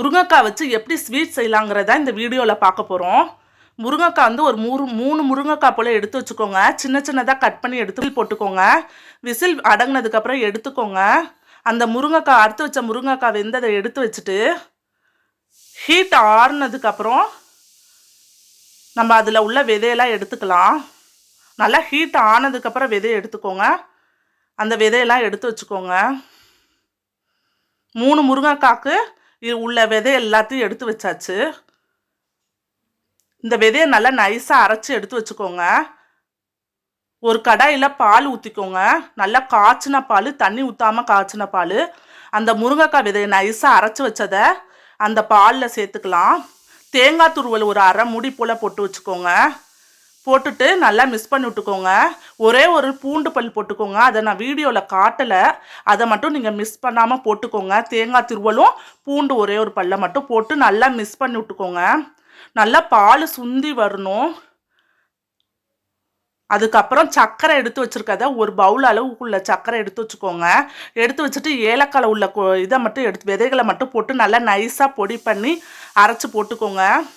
முருங்கைக்காய் வச்சு எப்படி ஸ்வீட் செய்யலாங்கிறத இந்த வீடியோவில் பார்க்க போகிறோம் முருங்கைக்காய் வந்து ஒரு மூணு மூணு முருங்கைக்காய் போல் எடுத்து வச்சுக்கோங்க. சின்ன சின்னதாக கட் பண்ணி எடுத்து போட்டுக்கோங்க. விசில் அடங்கினதுக்கப்புறம் எடுத்துக்கோங்க. அந்த முருங்கைக்காய் அறுத்து வச்ச முருங்கைக்காய் வெந்ததை எடுத்து வச்சுட்டு ஹீட் ஆறுனதுக்கப்புறம் நம்ம அதில் உள்ள விதையெல்லாம் எடுத்துக்கலாம். நல்லா ஹீட் ஆனதுக்கப்புறம் விதையை எடுத்துக்கோங்க. அந்த விதையெல்லாம் எடுத்து வச்சுக்கோங்க. மூணு முருங்கைக்காக்கு உள்ள விதை எல்லாத்தையும் எடுத்து வச்சாச்சு. இந்த விதையை நல்லா நைஸாக அரைச்சி எடுத்து வச்சுக்கோங்க. ஒரு கடாயில் பால் ஊற்றிக்கோங்க நல்லா காய்ச்சின பால் தண்ணி ஊற்றாமல் காய்ச்சின பால். அந்த முருங்கைக்காய் விதையை நைஸாக அரைச்சி வச்சதை அந்த பாலில் சேர்த்துக்கலாம். தேங்காய் துருவல் ஒரு அரை முடி போல் போட்டு வச்சுக்கோங்க. போட்டுட்டு நல்லா மிக்ஸ் பண்ணி விட்டுக்கோங்க. ஒரே ஒரு பூண்டு பல் போட்டுக்கோங்க. அதை நான் வீடியோவில் காட்டலை. அதை மட்டும் நீங்கள் மிஸ் பண்ணாமல் போட்டுக்கோங்க. தேங்காய் திருவலும் பூண்டு ஒரே ஒரு பல்லை மட்டும் போட்டு நல்லா மிக்ஸ் பண்ணி விட்டுக்கோங்க. நல்லா பால் சுந்தி வரணும். அதுக்கப்புறம் சர்க்கரை எடுத்து வச்சுருக்கத ஒரு பவுல் அளவுக்குள்ள சர்க்கரை எடுத்து வச்சுக்கோங்க. எடுத்து வச்சுட்டு ஏலக்காய் உள்ள கொ- இதை மட்டும் எடுத்து விதைகளை மட்டும் போட்டு நல்லா நைஸாக பொடி பண்ணி அரைச்சி போட்டுக்கோங்க.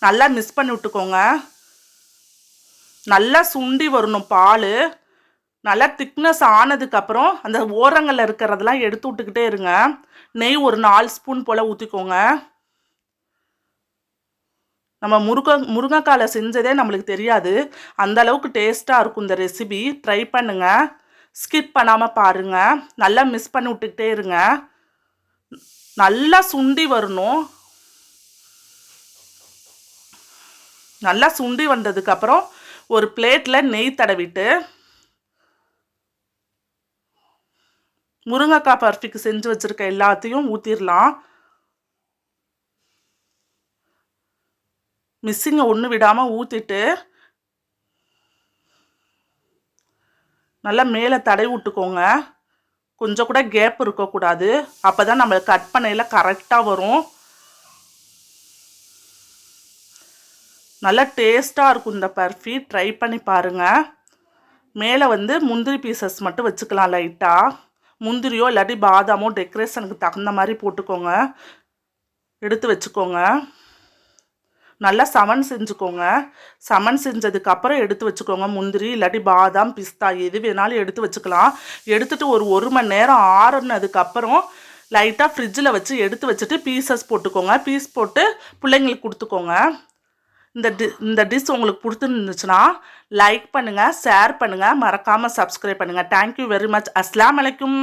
நல்லா மிக்ஸ் பண்ணி விட்டுக்கோங்க. நல்லா சுண்டி வரணும் பால். நல்லா திக்னஸ் ஆனதுக்கப்புறம் அந்த ஓரங்களில் இருக்கிறதெல்லாம் எடுத்து விட்டுக்கிட்டே இருங்க. நெய் ஒரு நாலு ஸ்பூன் போல் ஊற்றிக்கோங்க நம்ம முருங்கை முருங்கைக்காலை செஞ்சதே நம்மளுக்கு தெரியாது. அந்த அளவுக்கு டேஸ்ட்டாக இருக்கும் இந்த ரெசிபி ட்ரை பண்ணுங்கள் ஸ்கிப் பண்ணாமல் பாருங்கள் நல்லா மிஸ் பண்ணி விட்டுக்கிட்டே இருங்க. நல்லா சுண்டி வரணும். நல்லா சுண்டி வந்ததுக்கப்புறம் ஒரு பிளேட்டில் நெய் தடவிட்டு முருங்கைக்காய் பர்ஃபிக்கு செஞ்சு வச்சுருக்க எல்லாத்தையும் ஊற்றிடலாம் மிஸ்ஸிங்கை ஒன்று விடாமல் ஊற்றிட்டு நல்லா மேலே தடவி விட்டுக்கோங்க. கொஞ்சம் கூட கேப் இருக்கக்கூடாது. அப்போ தான் நம்ம கட் பண்ணையில் கரெக்டாக வரும். நல்லா டேஸ்ட்டாக இருக்கும் இந்த பர்ஃபி. ட்ரை பண்ணி பாருங்கள் மேலே வந்து முந்திரி பீசஸ் மட்டும் வச்சுக்கலாம் லைட்டாக முந்திரியோ இல்லாட்டி பாதாமோ டெக்கரேஷனுக்கு தகுந்த மாதிரி போட்டுக்கோங்க. எடுத்து வச்சுக்கோங்க. நல்லா சமன் செஞ்சுக்கோங்க. சமன் செஞ்சதுக்கப்புறம் எடுத்து வச்சுக்கோங்க முந்திரி இல்லாட்டி பாதாம் பிஸ்தா எது வேணாலும் எடுத்து வச்சுக்கலாம். எடுத்துட்டு ஒரு ஒரு மணி நேரம் ஆறுனதுக்கப்புறம் லைட்டாக ஃப்ரிட்ஜில் வச்சு எடுத்து வச்சுட்டு பீசஸ் போட்டுக்கோங்க. பீஸ் போட்டு பிள்ளைங்களுக்கு கொடுத்துக்கோங்க. இந்த டி இந்த டிஷ் உங்களுக்கு பிடிச்சிருந்துச்சுன்னா லைக் பண்ணுங்கள் ஷேர் பண்ணுங்கள் மறக்காமல் சப்ஸ்கிரைப் பண்ணுங்கள் தேங்க்யூ வெரி மச் அஸ்லாம் வலைக்கும்